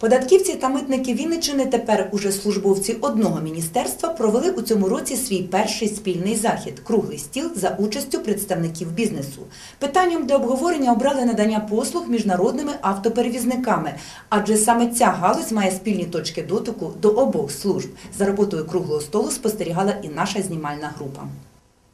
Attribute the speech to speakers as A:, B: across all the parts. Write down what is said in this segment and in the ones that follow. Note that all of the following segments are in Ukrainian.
A: Податківці та митники Вінниччини тепер уже службовці одного міністерства провели у цьому році свій перший спільний захід круглий стіл за участю представників бізнесу. Питанням для обговорення обрали надання послуг міжнародними автоперевізниками, адже саме ця галузь має спільні точки дотику до обох служб. За роботою круглого столу спостерігала і наша знімальна група.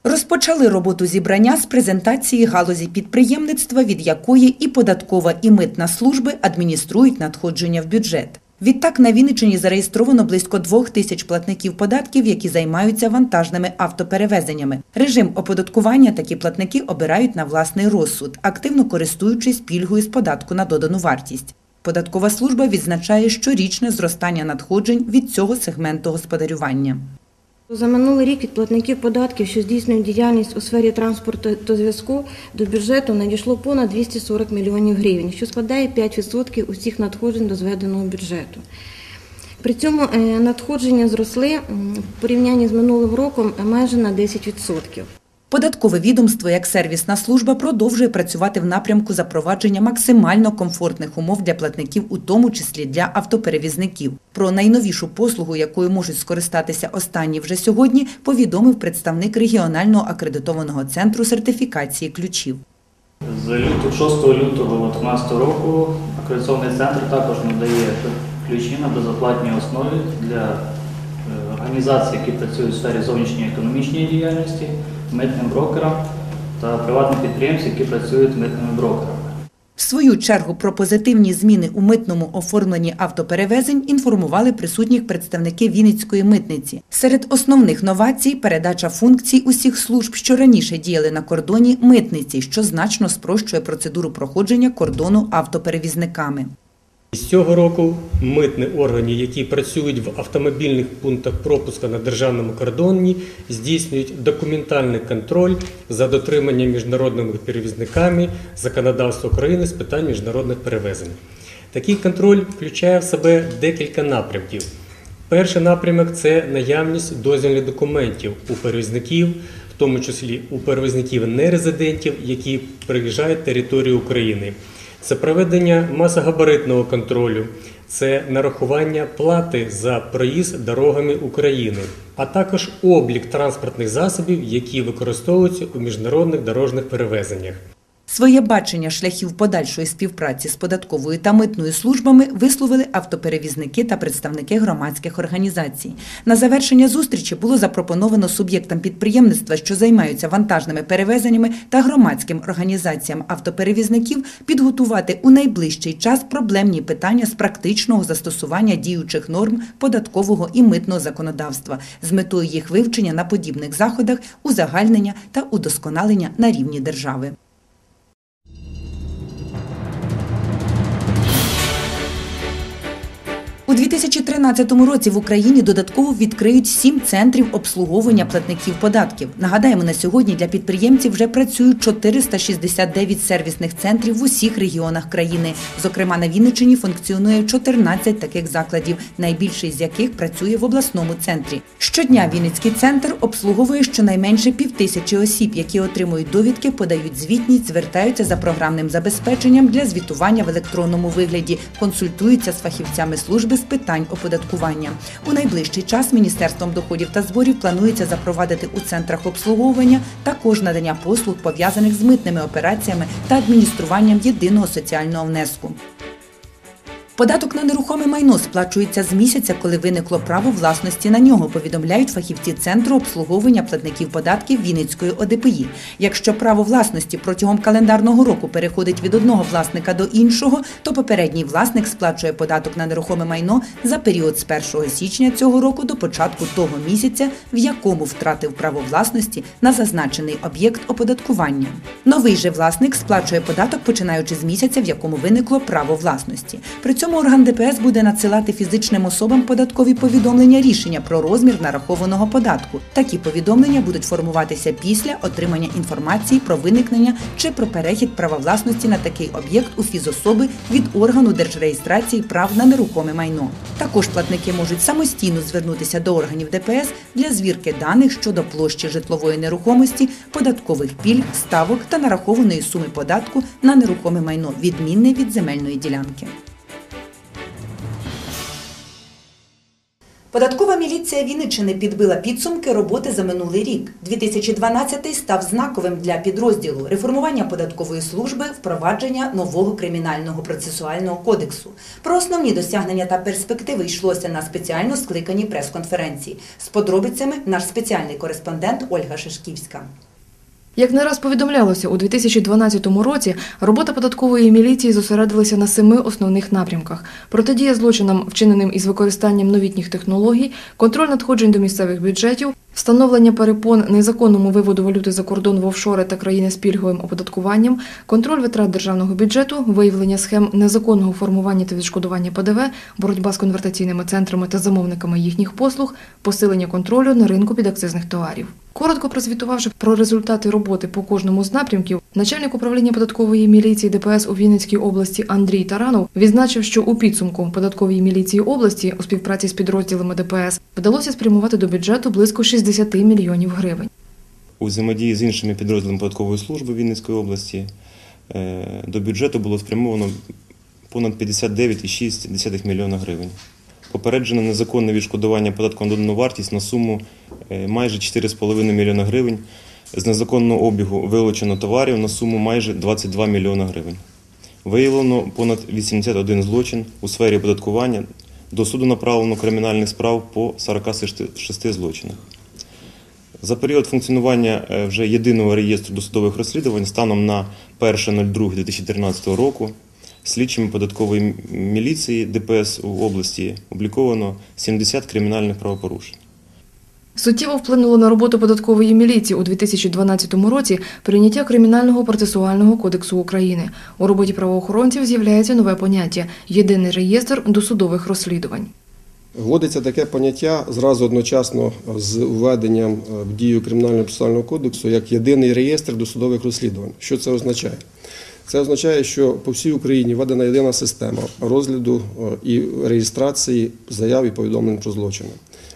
A: Розпочали роботу зібрання з презентації галузі підприємництва, від якої і податкова, і митна служби адмініструють надходження в бюджет. Відтак на Вінниччині зареєстровано близько двох тисяч платників податків, які займаються вантажними автоперевезеннями. Режим оподаткування такі платники обирають на власний розсуд, активно користуючись пільгою з податку на додану вартість. Податкова служба відзначає щорічне зростання надходжень від цього сегменту господарювання.
B: За минулий рік від платників податків, що здійснюють діяльність у сфері транспорту та зв'язку, до бюджету надійшло понад 240 мільйонів гривень, що складає 5% усіх надходжень до зведеного бюджету. При цьому е, надходження зросли в порівнянні з минулим роком майже на 10%.
A: Податкове відомство як сервісна служба продовжує працювати в напрямку запровадження максимально комфортних умов для платників, у тому числі для автоперевізників. Про найновішу послугу, якою можуть скористатися останні вже сьогодні, повідомив представник регіонального акредитованого центру сертифікації ключів.
C: З лютого 6 лютого 2013 року акредитаційний центр також надає ключі на безоплатній основі для е, організацій, які працюють в сфері зовнішньої економічної діяльності, митним брокерам та приватних підприємців, які працюють митними брокерами.
A: В свою чергу про позитивні зміни у митному оформленні автоперевезень інформували присутніх представники Вінницької митниці. Серед основних новацій передача функцій усіх служб, що раніше діяли на кордоні митниці, що значно спрощує процедуру проходження кордону автоперевізниками.
D: З цього року митні органи, які працюють в автомобільних пунктах пропуска на державному кордоні, здійснюють документальний контроль за дотриманням міжнародними перевізниками законодавства України з питань міжнародних перевезень. Такий контроль включає в себе декілька напрямків. Перший напрямок це наявність дозвільних документів у перевізників, в тому числі у перевізників нерезидентів, які приїжджають територію України. Це проведення масогабаритного контролю, це нарахування плати за проїзд дорогами України, а також облік транспортних засобів, які використовуються у міжнародних дорожніх перевезеннях.
A: Своє бачення шляхів подальшої співпраці з податковою та митною службами висловили автоперевізники та представники громадських організацій. На завершення зустрічі було запропоновано суб'єктам підприємництва, що займаються вантажними перевезеннями та громадським організаціям автоперевізників, підготувати у найближчий час проблемні питання з практичного застосування діючих норм податкового і митного законодавства з метою їх вивчення на подібних заходах, узагальнення та удосконалення на рівні держави. 2013 році в Україні додатково відкриють сім центрів обслуговування платників податків. Нагадаємо, на сьогодні для підприємців вже працюють 469 сервісних центрів в усіх регіонах країни. Зокрема, на Вінниччині функціонує 14 таких закладів, найбільший з яких працює в обласному центрі. Щодня Вінницький центр обслуговує щонайменше півтисячі осіб, які отримують довідки, подають звітність, звертаються за програмним забезпеченням для звітування в електронному вигляді, консультуються з фахівцями служби з питань оподаткування. У найближчий час Міністерством доходів та зборів планується запровадити у центрах обслуговування також надання послуг пов'язаних з митними операціями та адмініструванням єдиного соціального внеску. Податок на нерухоме майно сплачується з місяця, коли виникло право власності на нього, повідомляють фахівці Центру обслуговування платників податків Вінницької ОДПІ. Якщо право власності протягом календарного року переходить від одного власника до іншого, то попередній власник сплачує податок на нерухоме майно за період з 1 січня цього року до початку того місяця, в якому втратив право власності на зазначений об'єкт оподаткування. Новий же власник сплачує податок, починаючи з місяця, в якому виникло право власності. При цьому орган ДПС буде надсилати фізичним особам податкові повідомлення рішення про розмір нарахованого податку. Такі повідомлення будуть формуватися після отримання інформації про виникнення чи про перехід права власності на такий об'єкт у фізособи від органу держреєстрації прав на нерухоме майно. Також платники можуть самостійно звернутися до органів ДПС для звірки даних щодо площі житлової нерухомості, податкових пільг, ставок та нарахованої суми податку на нерухоме майно, відмінне від земельної ділянки. Податкова міліція Вінниччини підбила підсумки роботи за минулий рік. 2012 став знаковим для підрозділу реформування податкової служби, впровадження нового кримінального процесуального кодексу. Про основні досягнення та перспективи йшлося на спеціально скликаній прес-конференції. З подробицями наш спеціальний кореспондент Ольга Шишківська.
E: Як не раз повідомлялося, у 2012 році робота податкової міліції зосередилася на семи основних напрямках: протидія злочинам, вчиненим із використанням новітніх технологій, контроль надходжень до місцевих бюджетів, встановлення перепон незаконному виводу валюти за кордон в офшори та країни з пільговим оподаткуванням, контроль витрат державного бюджету, виявлення схем незаконного формування та відшкодування ПДВ, боротьба з конвертаційними центрами та замовниками їхніх послуг, посилення контролю на ринку підакцизних товарів. Коротко прозвітувавши про результати роботи по кожному з напрямків, начальник управління податкової міліції ДПС у Вінницькій області Андрій Таранов відзначив, що у підсумку податкової міліції області у співпраці з підрозділами ДПС вдалося спрямувати до бюджету близько 60 мільйонів гривень.
F: У взаємодії з іншими підрозділами податкової служби Вінницької області е, до бюджету було спрямовано понад 59,6 мільйона гривень. Попереджено незаконне відшкодування податку на додану вартість на суму е, майже 4,5 мільйона гривень. З незаконного обігу вилучено товарів на суму майже 22 мільйона гривень. Виявлено понад 81 злочин у сфері оподаткування. До суду направлено кримінальних справ по 46 злочинах. За період функціонування е, вже єдиного реєстру досудових розслідувань станом на 1.02.2013 року слідчими податкової міліції ДПС у області обліковано 70 кримінальних правопорушень.
E: Суттєво вплинуло на роботу податкової міліції у 2012 році прийняття кримінального процесуального кодексу України. У роботі правоохоронців з'являється нове поняття єдиний реєстр досудових розслідувань.
G: Вводиться таке поняття зразу одночасно з введенням е, в дію кримінального процесуального кодексу як єдиний реєстр досудових розслідувань. Що це означає? Це означає, що по всій Україні введена єдина система розгляду е, і реєстрації заяв і повідомлень про злочини.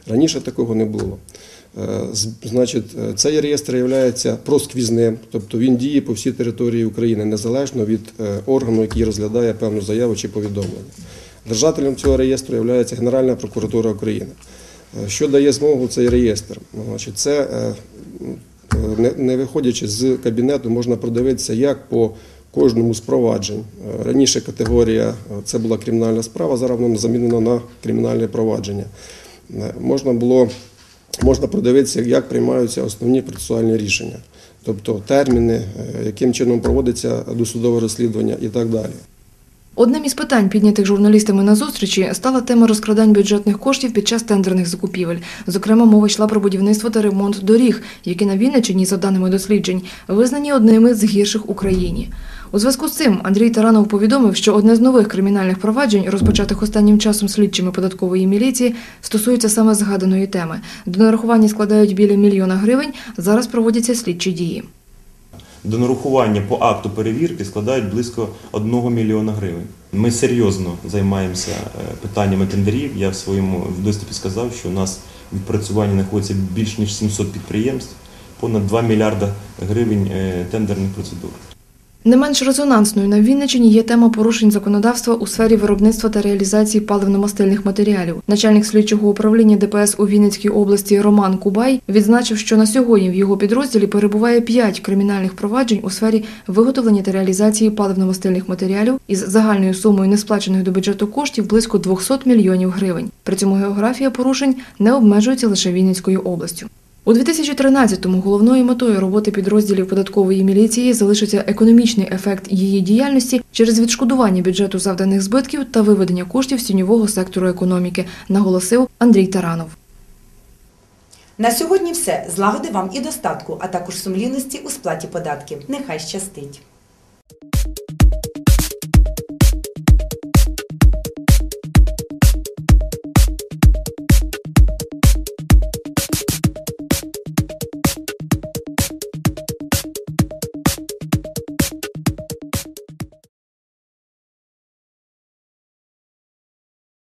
G: Раніше такого не було. Е, Значить, цей реєстр є просквізним, тобто він діє по всій території України незалежно від органу, який розглядає певну заяву чи повідомлення. Держателем цього реєстру є Генеральна прокуратура України. Е, Що дає змогу цей реєстр? Ну, це е, не- виходячи з кабінету, можна продивитися, як по кожному з проваджень. Е, Раніше категорія це була кримінальна справа, зараз вона замінена на кримінальне провадження. Можна було можна продивитися, як приймаються основні процесуальні рішення, тобто терміни, яким чином проводиться досудове розслідування і так далі.
E: Одним із питань, піднятих журналістами на зустрічі, стала тема розкрадань бюджетних коштів під час тендерних закупівель. Зокрема, мова йшла про будівництво та ремонт доріг, які на Вінниччині, за даними досліджень, визнані одними з гірших в Україні. У зв'язку з цим Андрій Таранов повідомив, що одне з нових кримінальних проваджень, розпочатих останнім часом слідчими податкової міліції, стосується саме згаданої теми. До нарахування складають біля мільйона гривень. Зараз проводяться слідчі дії.
F: До нарахування по акту перевірки складають близько 1 мільйона гривень. Ми серйозно займаємося е, питаннями тендерів. Я в своєму виступі сказав, що у нас в відпрацюванні знаходиться більш ніж 700 підприємств, понад 2 мільярда гривень е, тендерних процедур.
E: Не менш резонансною на Вінниччині є тема порушень законодавства у сфері виробництва та реалізації паливно-мастильних матеріалів. Начальник слідчого управління ДПС у Вінницькій області Роман Кубай відзначив, що на сьогодні в його підрозділі перебуває п'ять кримінальних проваджень у сфері виготовлення та реалізації паливно-мастильних матеріалів із загальною сумою несплачених до бюджету коштів близько 200 мільйонів гривень. При цьому географія порушень не обмежується лише Вінницькою областю. У 2013-му головною метою роботи підрозділів податкової міліції залишиться економічний ефект її діяльності через відшкодування бюджету завданих збитків та виведення коштів з тіньового сектору економіки, наголосив Андрій Таранов.
A: На сьогодні все. Злагоди вам і достатку, а також сумлінності у сплаті податків. Нехай щастить.